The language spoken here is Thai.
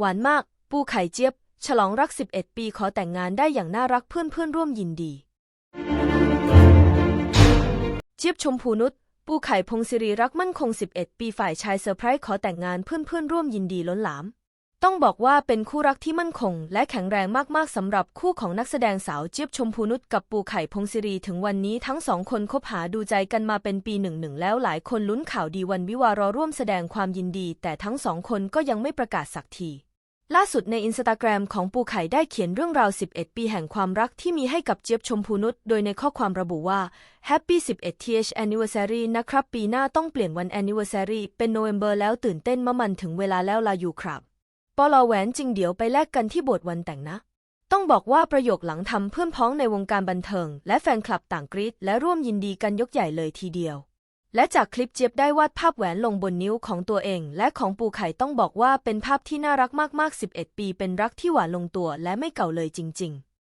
หวานมาก ปูไข่เจี๊ยบ ฉลองรัก 11 ปีขอแต่งงานได้อย่างน่ารักเพื่อนเพื่อนร่วมยินดี เจี๊ยบชมพูนุชปูไข่พงศิริรักมั่นคง 11 ปีฝ่ายชายเซอร์ไพรส์ขอแต่งงานเพื่อนเพื่อนร่วมยินดีล้นหลาม ต้องบอกว่าเป็นคู่รักที่มั่นคง และแข็งแรงมากๆสำหรับคู่ของนักแสดงสาวเจี๊ยบชมพูนุชกับปูไข่พงศิรีถึงวันนี้ทั้งสองคนคบหาดูใจกันมาเป็นปีหนึ่งหนึ่งแล้วหลายคนลุ้นข่าวดีวันวิวารอร่วมแสดงความยินดี แต่ทั้งสองคนก็ยังไม่ประกาศสักที ล่าสุดในอินสตาแกรมของปูไข่ได้เขียนเรื่องราว 11 ปีแห่งความรักที่มีให้กับเจี๊ยบชมพูนุช โดยในข้อความระบุว่า Happy 11 th anniversary นะครับ ปีหน้าต้องเปลี่ยนวัน anniversary เป็น November แล้วตื่นเต้นมะมันถึงเวลาแล้วลาอยู่ครับปลอแหวนจริงเดี๋ยวไปแลกกันที่โบสถ์วันแต่งนะ ต้องบอกว่าประโยคหลังทำเพื่อนพ้องในวงการบันเทิง และแฟนคลับต่างกรี๊ดและร่วมยินดีกันยกใหญ่เลยทีเดียว และจากคลิปเจี๊ยบได้วาดภาพแหวนลงบนนิ้วของตัวเอง และของปูไข่ต้องบอกว่าเป็นภาพที่น่ารักมากๆ 11 ปี เป็นรักที่หวานลงตัวและไม่เก่าเลยจริง ๆ